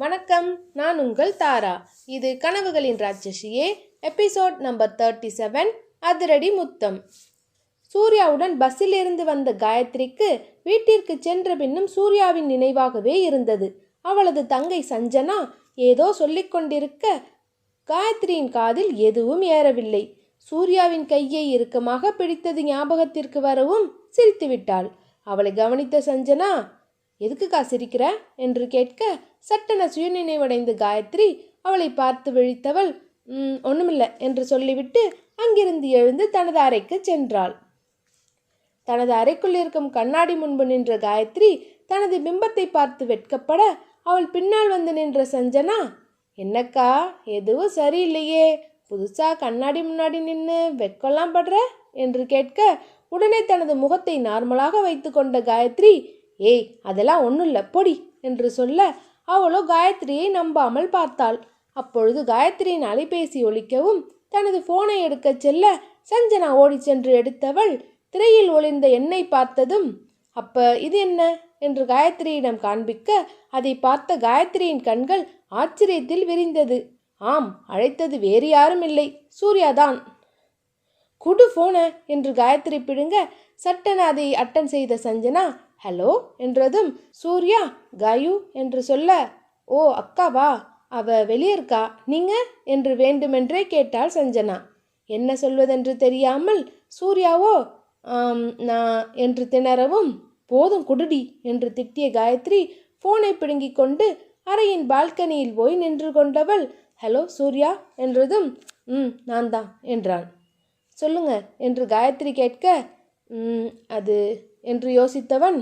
வணக்கம் நான் உங்கள் தாரா. இது கனவுகளின் ராட்சசியே எபிசோட் நம்பர் தேர்ட்டி செவன் அதிரடி முத்தம். சூர்யாவுடன் பஸ்ஸில் இருந்து வந்த காயத்ரிக்கு வீட்டிற்கு சென்ற பின்னும் சூர்யாவின் நினைவாகவே இருந்தது. அவளது தங்கை சஞ்சனா ஏதோ சொல்லிக்கொண்டிருக்க காயத்ரியின் காதில் எதுவும் ஏறவில்லை. சூர்யாவின் கையை இறுக்கமாக பிடித்தது ஞாபகத்திற்கு வரவும் சிரித்துவிட்டாள். அவளை கவனித்த சஞ்சனா எதுக்குக்கா சிரிக்கிற? என்று கேட்க சட்டென சுயநினைவடைந்த காயத்ரி அவளை பார்த்து விழித்தவள் ஒன்றுமில்லை என்று சொல்லிவிட்டு அங்கிருந்து எழுந்து தனது அறைக்கு சென்றாள். தனது அறைக்குள் இருக்கும் கண்ணாடி முன்பு நின்ற காயத்ரி தனது பிம்பத்தை பார்த்து வெட்கப்பட அவள் பின்னால் வந்து நின்ற சஞ்சனா என்னக்கா எதுவும் சரியில்லையே. புதுசாக கண்ணாடி முன்னாடி நின்று வெட்கலாம் படுற? என்று கேட்க உடனே தனது முகத்தை நார்மலாக வைத்து கொண்ட காயத்ரி ஏய் அதெல்லாம் ஒன்றும் இல்லை பொடி என்று சொல்ல அவளோ காயத்ரியை நம்பாமல் பார்த்தாள். அப்பொழுது காயத்ரியின் அலைபேசி ஒலிக்கவும் தனது போனை எடுக்கச் செல்ல சஞ்சனா ஓடிச் சென்று எடுத்தவள் திரையில் ஒளிந்த எண்ணை பார்த்ததும் அப்ப இது என்ன? என்று காயத்ரியிடம் காண்பிக்க அதை பார்த்த காயத்ரியின் கண்கள் ஆச்சரியத்தில் விரிந்தது. ஆம் அழைத்தது வேறு யாரும் இல்லை. சூர்யாதான் குடு போன என்று காயத்ரி பிடுங்க சட்டென அதை அட்டன் செய்த சஞ்சனா ஹலோ என்றதும் சூர்யா காயு என்று சொல்ல ஓ அக்காவா அவ வெளியே இருக்கா நீங்க? என்று வேண்டுமென்றே கேட்டாள் சஞ்சனா. என்ன சொல்வதென்று தெரியாமல் சூர்யாவோ? நான் என்று திணறவும் போதும் குடுடி என்று திட்டிய காயத்ரி ஃபோனை பிடுங்கிக் கொண்டு அறையின் பால்கனியில் போய் நின்று கொண்டவள் ஹலோ சூர்யா என்றதும் ம் நான் தான் என்றான் சொல்லுங்க என்று காயத்ரி கேட்க "ம், அது என்று யோசித்தவன்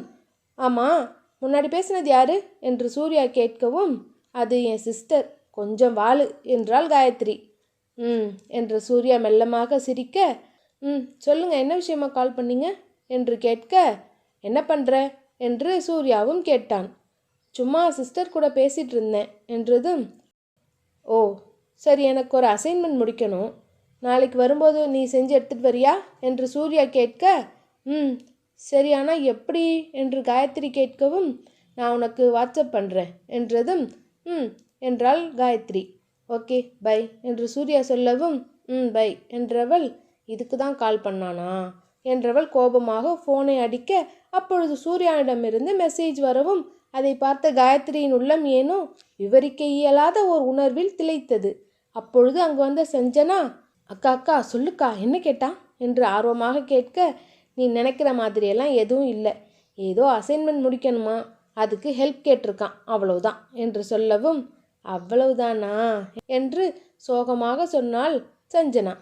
ஆமாம் முன்னாடி பேசினது யாரு? என்று சூர்யா கேட்கவும் அது என் சிஸ்டர் கொஞ்சம் வாழு என்றாள் காயத்ரி. ம் என்று சூர்யா மெல்லமாக சிரிக்க ம் சொல்லுங்க என்ன விஷயமா கால் பண்ணீங்க? என்று கேட்க என்ன பண்ணுற என்று சூர்யாவும் கேட்டான். சும்மா சிஸ்டர் கூட பேசிகிட்டு இருந்தேன் என்றதும் ஓ சரி எனக்கு ஒரு அசைன்மெண்ட் முடிக்கணும். நாளைக்கு வரும்போது நீ செஞ்சு எடுத்துகிட்டு வரியா? என்று சூர்யா கேட்க ம் சரி ஆனால் எப்படி என்று காயத்ரி கேட்கவும் நான் உனக்கு வாட்ஸ்அப் பண்ணுறேன் என்றதும் ம் என்றாள் காயத்ரி. ஓகே பை என்று சூர்யா சொல்லவும் ம் பை என்றவள் இதுக்கு தான் கால் பண்ணானா? என்றவள் கோபமாக ஃபோனை அடிக்க அப்பொழுது சூர்யானிடமிருந்து மெசேஜ் வரவும் அதை பார்த்த காயத்ரியின் உள்ளம் ஏனோ விவரிக்க இயலாத ஒரு உணர்வில் திளைத்தது. அப்பொழுது அங்கு வந்த செஞ்சனா அக்கா அக்கா சொல்லுக்கா என்ன கேட்டா? என்று ஆர்வமாக கேட்க நீ நினைக்கிற மாதிரியெல்லாம் எதுவும் இல்லை. ஏதோ அசைன்மெண்ட் முடிக்கணுமா? அதுக்கு ஹெல்ப் கேட்டிருக்கான். அவ்வளவுதான் என்று சொல்லவும் அவ்வளவுதானா? என்று சோகமாக சொன்னாள் சஞ்சனா.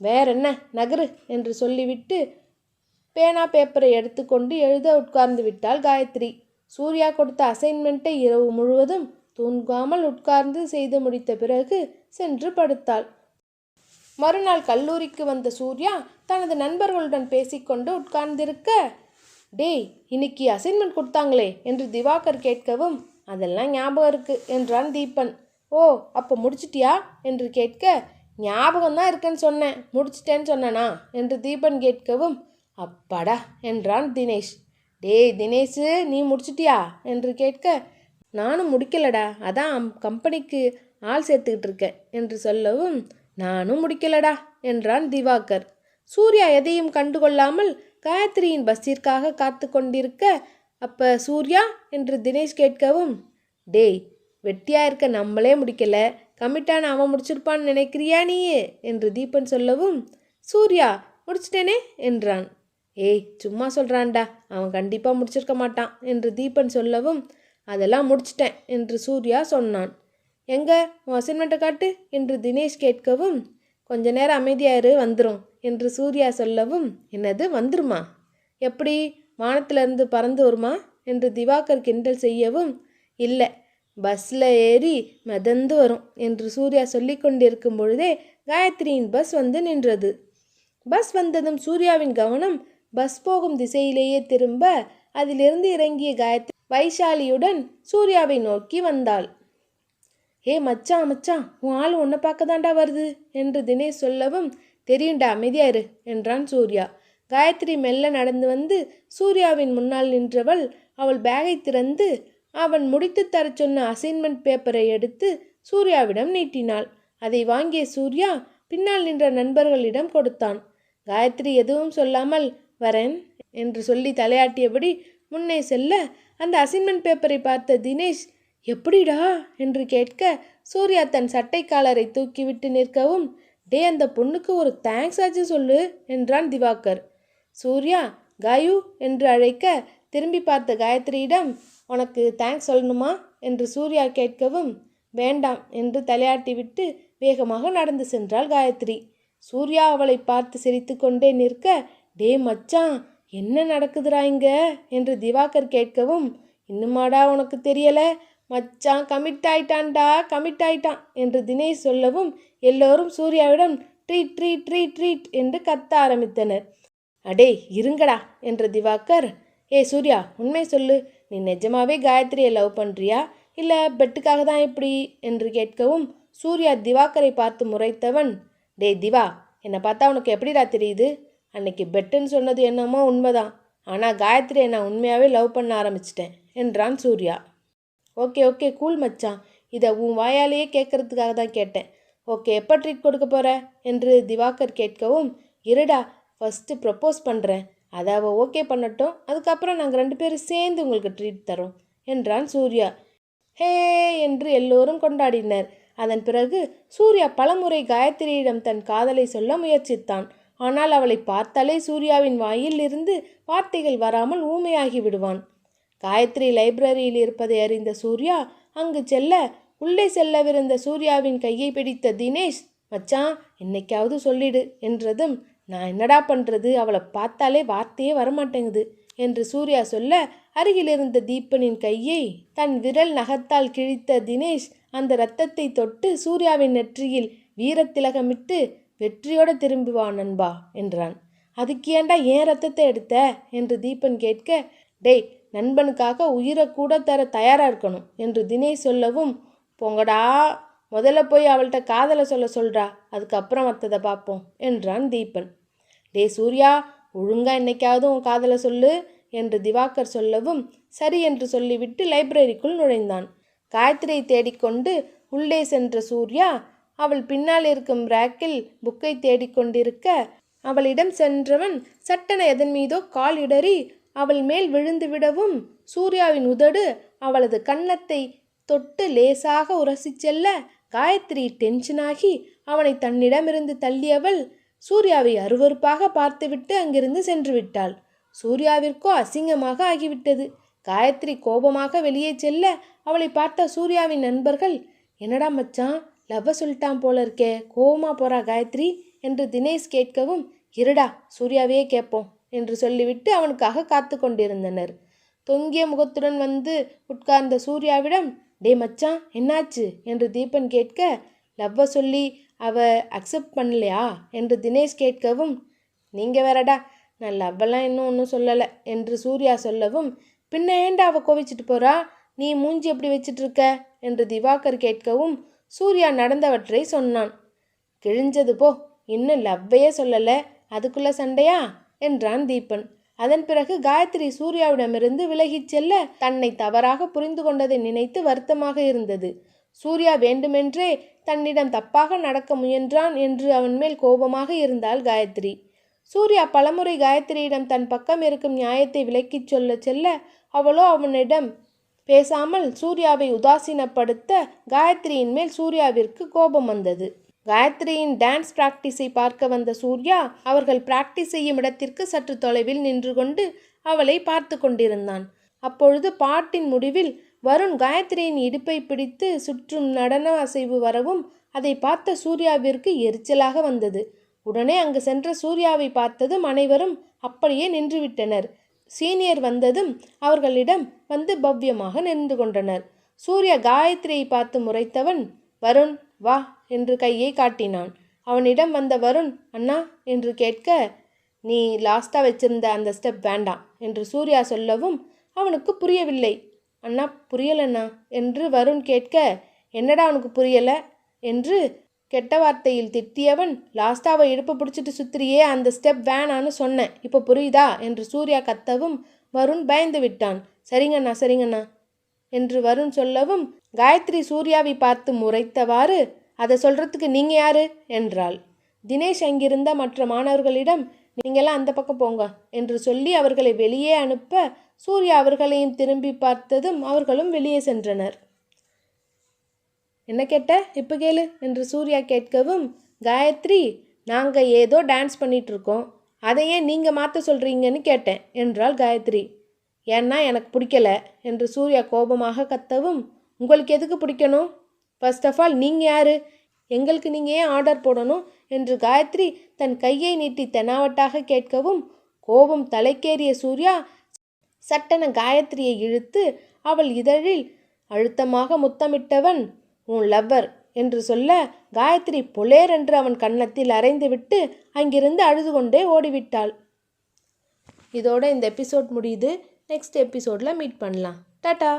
வேறென்ன நகரு என்று சொல்லிவிட்டு பேனா பேப்பரை எடுத்துக்கொண்டு எழுத உட்கார்ந்து விட்டாள் காயத்ரி. சூர்யா கொடுத்த அசைன்மெண்ட்டை இரவு முழுவதும் தூங்காமல் உட்கார்ந்து செய்து முடித்த பிறகு சென்று படுத்தாள். மறுநாள் கல்லூரிக்கு வந்த சூர்யா தனது நண்பர்களுடன் பேசிக்கொண்டு உட்கார்ந்திருக்க டேய் இன்னைக்கு அசைன்மெண்ட் கொடுத்தாங்களே என்று திவாகர் கேட்கவும் அதெல்லாம் ஞாபகம் இருக்கு என்றான் தீபன். ஓ அப்போ முடிச்சிட்டியா? என்று கேட்க ஞாபகம் தான் இருக்குன்னு சொன்னேன் முடிச்சிட்டேன்னு சொன்னனா? என்று தீபன் கேட்கவும் அப்பாடா என்றான் தினேஷ். டேய் தினேஷு நீ முடிச்சிட்டியா? என்று கேட்க நானும் முடிக்கலடா அதான் கம்பெனிக்கு ஆள் சேர்த்துக்கிட்டு இருக்கேன் என்று சொல்லவும் நானும் முடிக்கலடா என்றான் திவாகர். சூர்யா எதையும் கண்டுகொள்ளாமல் காயத்ரியின் பஸ்ஸிற்காக காத்து கொண்டிருக்க அப்ப சூர்யா? என்று தினேஷ் கேட்கவும் டேய் வெட்டியா இருக்க நம்மளே முடிக்கல. கமிட்டான அவன் முடிச்சிருப்பான்னு நினைக்கிறியா நீயே? என்று தீபன் சொல்லவும் சூர்யா முடிச்சிட்டேனே? என்றான். ஏய் சும்மா சொல்றான்டா அவன் கண்டிப்பாக முடிச்சிருக்க மாட்டான் என்று தீபன் சொல்லவும் அதெல்லாம் முடிச்சிட்டேன் என்று சூர்யா சொன்னான். எங்க? உன் அசைன்மெண்ட்டை காட்டு என்று தினேஷ் கேட்கவும் கொஞ்ச நேரம் அமைதியாயிரு வந்துடும் என்று சூர்யா சொல்லவும் என்னது வந்துருமா? எப்படி? வானத்திலிருந்து பறந்து வருமா? என்று திவாகர் கிண்டல் செய்யவும் இல்லை பஸ்ஸில் ஏறி மிதந்து வரும் என்று சூர்யா சொல்லி கொண்டிருக்கும் பொழுதே காயத்ரியின் பஸ் வந்து நின்றது. பஸ் வந்ததும் சூர்யாவின் கவனம் பஸ் போகும் திசையிலேயே திரும்ப அதிலிருந்து இறங்கிய காயத்ரி வைஷாலியுடன் சூர்யாவை நோக்கி வந்தாள். ஏ மச்சான் மச்சான் உன் ஆள் உன்னை பார்க்க தாண்டா வருது? என்று தினேஷ் சொல்லவும் தெரியும்டா அமைதியாரு என்றான் சூர்யா. காயத்ரி மெல்ல நடந்து வந்து சூர்யாவின் முன்னால் நின்றவள் அவள் பேகை திறந்து அவன் முடித்து தரச் சொன்ன அசைன்மெண்ட் பேப்பரை எடுத்து சூர்யாவிடம் நீட்டினாள். அதை வாங்கிய சூர்யா பின்னால் நின்ற நண்பர்களிடம் கொடுத்தான். காயத்ரி எதுவும் சொல்லாமல் வரேன் என்று சொல்லி தலையாட்டியபடி முன்னே செல்ல அந்த அசைன்மெண்ட் பேப்பரை பார்த்த தினேஷ் எப்படிடா? என்று கேட்க சூர்யா தன் சட்டை காலரை தூக்கிவிட்டு நிற்கவும் டே அந்த பொண்ணுக்கு ஒரு தேங்க்ஸ் ஆச்சு சொல்லு என்றான் திவாகர். சூர்யா காயு என்று அழைக்க திரும்பி பார்த்த காயத்ரியிடம் உனக்கு தேங்க்ஸ் சொல்லணுமா? என்று சூர்யா கேட்கவும் வேண்டாம் என்று தலையாட்டிவிட்டு வேகமாக நடந்து சென்றாள் காயத்ரி. சூர்யா அவளை பார்த்து சிரித்துக்கொண்டே நிற்க டே மச்சான் என்ன நடக்குதுடா இங்க? என்று திவாகர் கேட்கவும் இன்னுமாடா உனக்கு தெரியலை? மச்சான் கமிட் ஆயிட்டான்டா கமிட் ஆயிட்டான் என்று தினேஷ் சொல்லவும் எல்லோரும் சூர்யாவிடம் ட்ரீட் ட்ரீட் ட்ரீட் ட்ரீட் என்று கத்த ஆரம்பித்தனர். அடே இருங்கடா என்ற திவாகர் ஏய் சூர்யா உண்மை சொல்லு நீ நிஜமாவே காயத்ரியை லவ் பண்ணுறியா இல்லை பெட்டுக்காக தான் இப்படி? என்று கேட்கவும் சூர்யா திவாகரை பார்த்து முறைத்தவன் டேய் திவா என்னை பார்த்தா உனக்கு எப்படிடா தெரியுது? அன்னைக்கு பெட்டுன்னு சொன்னது என்னமோ உண்மைதான். ஆனால் காயத்ரியை நான் உண்மையாகவே லவ் பண்ண ஆரம்பிச்சிட்டேன் என்றான் சூர்யா. ஓகே ஓகே கூல் மச்சான். இதை உன் வாயாலேயே கேட்கறதுக்காக தான் கேட்டேன். ஓகே எப்போ ட்ரீட் கொடுக்க போகிற என்று திவாகர் கேட்கவும் இருடா ஃபஸ்ட்டு ப்ரப்போஸ் பண்ணுறேன் அதை அவள் ஓகே பண்ணட்டும். அதுக்கப்புறம் நாங்கள் ரெண்டு பேரும் சேர்ந்து உங்களுக்கு ட்ரீட் தரோம் என்றான் சூர்யா. ஹே என்று எல்லோரும் கொண்டாடினர். அதன் பிறகு சூர்யா பலமுறை காயத்ரியிடம் தன் காதலை சொல்ல முயற்சித்தான். ஆனால் அவளை பார்த்தாலே சூர்யாவின் வாயில் இருந்து வார்த்தைகள் வராமல் ஊமையாகி விடுவான். காயத்ரி லைப்ரரியில் இருப்பதை அறிந்த சூர்யா அங்கு செல்ல உள்ளே செல்லவிருந்த சூர்யாவின் கையை பிடித்த தினேஷ் மச்சான் என்னைக்காவது சொல்லிடு என்றதும் நான் என்னடா பண்ணுறது அவளை பார்த்தாலே வார்த்தையே வரமாட்டேங்குது என்று சூர்யா சொல்ல அருகிலிருந்த தீபனின் கையை தன் விரல் நகத்தால் கிழித்த தினேஷ் அந்த இரத்தத்தை தொட்டு சூர்யாவின் நெற்றியில் வீரத்திலகமிட்டு வெற்றியோட திரும்பி வா நண்பா என்றான். அதுக்கு ஏன்டா ஏன் ரத்தத்தை எடுத்த? என்று தீபன் கேட்க டேய் நண்பனுக்காக உயிரை கூட தர தயாராக இருக்கணும் என்று தினேஷ் சொல்லவும் போங்கடா முதல்ல போய் அவள்கிட்ட காதலை சொல்ல சொல்றா அதுக்கப்புறம் மற்றதை பார்ப்போம் என்றான் தீபன். டே சூர்யா ஒழுங்கா என்னைக்காவது உன் காதலை சொல்லு என்று திவாகர் சொல்லவும் சரி என்று சொல்லிவிட்டு லைப்ரரிக்குள் நுழைந்தான். காயத்ரியை தேடிக்கொண்டு உள்ளே சென்ற சூர்யா அவள் பின்னால் இருக்கும் ரேக்கில் புக்கை தேடிக்கொண்டிருக்க அவளிடம் சென்றவன் சட்டென எதன் மீதோ கால் இடறி அவள் மேல் விழுந்து விடவும் சூர்யாவின் உதடு அவளது கன்னத்தை தொட்டு லேசாக உரசிச் செல்ல காயத்ரி டென்ஷனாகி அவனை தன்னிடமிருந்து தள்ளியவள் சூர்யாவை அருவருப்பாக பார்த்துவிட்டு அங்கிருந்து சென்று விட்டாள். சூர்யாவிற்கோ அசிங்கமாக ஆகிவிட்டது. காயத்ரி கோபமாக வெளியே செல்ல அவளை பார்த்த சூர்யாவின் நண்பர்கள் என்னடா மச்சான் லவ்வ சொல்லிட்டான் போல இருக்கே கோபமாக போறா காயத்ரி? என்று தினேஷ் கேட்கவும் இருடா சூர்யாவையே கேட்போம். என்று சொல்லிவிட்டு அவனுக்காக காத்து கொண்டிருந்தனர் தொங்கிய முகத்துடன் வந்து உட்கார்ந்த சூர்யாவிடம் டே மச்சான் என்னாச்சு? என்று தீபன் கேட்க லவ்வ சொல்லி அவ அக்செப்ட் பண்ணலையா? என்று தினேஷ் கேட்கவும் நீங்கள் வேறடா நான் லவ்வெல்லாம் இன்னும் ஒன்றும் சொல்லலை என்று சூர்யா சொல்லவும் பின்ன ஏன்டா அவள் கோவிச்சிட்டு போறா? நீ மூஞ்சி எப்படி வச்சிட்டு இருக்க? என்று திவாகர் கேட்கவும் சூர்யா நடந்தவற்றை சொன்னான். கிழிஞ்சது போ இன்னும் லவ்வையே சொல்லலை அதுக்குள்ள சண்டையா? என்றான் தீபன் அதன் பிறகு காயத்ரி சூர்யாவிடமிருந்து விலகிச் செல்ல தன்னை தவறாக புரிந்து கொண்டதை நினைத்து வருத்தமாக இருந்தது. சூர்யா வேண்டுமென்றே தன்னிடம் தப்பாக நடக்க முயன்றான் என்று அவன் மேல் கோபமாக இருந்தாள் காயத்ரி. சூர்யா பலமுறை காயத்ரியிடம் தன் பக்கம் இருக்கும் நியாயத்தை விலக்கிச் சொல்ல செல்ல அவளோ அவனிடம் பேசாமல் சூர்யாவை உதாசீனப்படுத்த காயத்ரியின் மேல் சூர்யாவிற்கு கோபம் வந்தது. காயத்ரியின் டான்ஸ் பிராக்டிஸை பார்க்க வந்த சூர்யா அவர்கள் பிராக்டிஸ் செய்யும் இடத்திற்கு சற்று தொலைவில் நின்று கொண்டு அவளை பார்த்து கொண்டிருந்தான். அப்பொழுது பாட்டின் முடிவில் வருண் காயத்ரியின் இடுப்பை பிடித்து சுற்றும் நடன அசைவு வரவும் அதை பார்த்த சூர்யாவிற்கு எரிச்சலாக வந்தது. உடனே அங்கு சென்ற சூர்யாவை பார்த்ததும் அனைவரும் அப்படியே நின்றுவிட்டனர். சீனியர் வந்ததும் அவர்களிடம் வந்து பவ்யமாக நின்று கொண்டனர். சூர்யா காயத்ரியை பார்த்து முறைத்தவன் வருண் வா என்று கையை காட்டினான். அவனிடம் வந்த வருண் அண்ணா என்று கேட்க நீ லாஸ்ட்டாக வச்சிருந்த அந்த ஸ்டெப் வேண்டாம் என்று சூர்யா சொல்லவும் அவனுக்கு புரியவில்லை. அண்ணா புரியலண்ணா என்று வருண் கேட்க என்னடா அவனுக்கு புரியலை? என்று கெட்ட வார்த்தையில் திட்டியவன் லாஸ்டாவை இடுப்பு பிடிச்சிட்டு சுத்திரியே அந்த ஸ்டெப் வேணான்னு சொன்னேன் இப்போ புரியுதா? என்று சூர்யா கத்தவும் வருண் பயந்து விட்டான். சரிங்கண்ணா சரிங்கண்ணா என்று வருண் சொல்லவும் காயத்ரி சூர்யாவை பார்த்து முறைத்தவாறு அதை சொல்கிறதுக்கு நீங்கள் யார்? என்றாள். தினேஷ் அங்கிருந்த மற்ற மாணவர்களிடம் நீங்களாம் அந்த பக்கம் போங்க என்று சொல்லி அவர்களை வெளியே அனுப்ப சூர்யா அவர்களையும் திரும்பி பார்த்ததும் அவர்களும் வெளியே சென்றனர். என்ன கேட்ட? இப்போ கேளு என்று சூர்யா கேட்கவும் காயத்ரி நாங்கள் ஏதோ டான்ஸ் பண்ணிகிட்ருக்கோம் அதை ஏன் நீங்கள் மாற்ற சொல்கிறீங்கன்னு கேட்டேன் என்றாள் காயத்ரி. ஏன்னா எனக்கு பிடிக்கல என்று சூர்யா கோபமாக கத்தவும் உங்களுக்கு எதுக்கு பிடிக்கணும்? ஃபர்ஸ்ட் ஆஃப் ஆல் நீங்கள் யார்? எங்களுக்கு நீங்கள் ஏன் ஆர்டர் போடணும்? என்று காயத்ரி தன் கையை நீட்டி தெனாவட்டாக கேட்கவும் கோபம் தலைக்கேறிய சூர்யா சட்டென காயத்ரியை இழுத்து அவள் இதழில் அழுத்தமாக முத்தமிட்டவன் உன் லவ்வர் என்று சொல்ல காயத்ரி பொலேர் என்று அவன் கன்னத்தில் அரைந்துவிட்டு அங்கிருந்து அழுது கொண்டே ஓடிவிட்டாள். இதோட இந்த எபிசோட் முடியுது. நெக்ஸ்ட் எபிசோடில் மீட் பண்ணலாம். டாட்டா